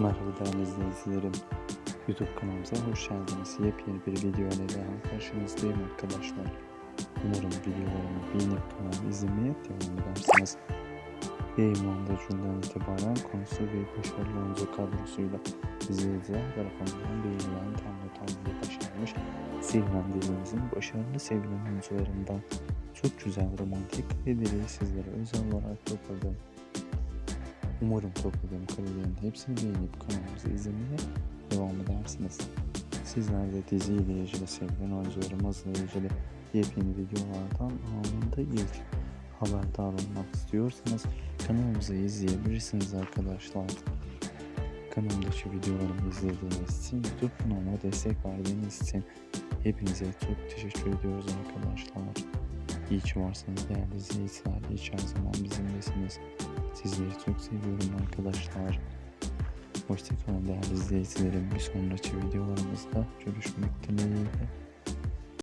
Merhaba değerli izleyicilerim. YouTube kanalımıza hoş geldiniz. Yepyeni bir video ile daha karşınızdayım arkadaşlar. Umarım videolarımı beğenip kanalıma izlemeye devam edersiniz. Yayınlandığı günden itibaren konusu ve başarılı oyuncu kadrosuyla izleyiciler tarafından beğenilen tam tamlığı başarmış. Sevilen dilimizin başarılı sevilen oyuncularından çok güzel romantik kareleri sizlere özel olarak topladım. Umarım topladığım karelerin hepsini beğenip kanalımızı izlemeye devam edersiniz. Sizler de dizi ile ilgili sevilen oyuncularımızla ilgili yepyeni videolardan anında ilk haberdar olmak istiyorsanız kanalımızı izleyebilirsiniz arkadaşlar. Kanalımdaki videolarımı izlediğiniz için, YouTube kanalıma destek verdiğiniz için hepinize çok teşekkür ediyoruz arkadaşlar. İyi ki varsınız değerli izleyiciler, iyi her zaman bizimlesiniz. Sizleri çok seviyorum arkadaşlar. Hoşçakalın değerli izleyicilerim. Bir sonraki videolarımızda görüşmek dileğiyle.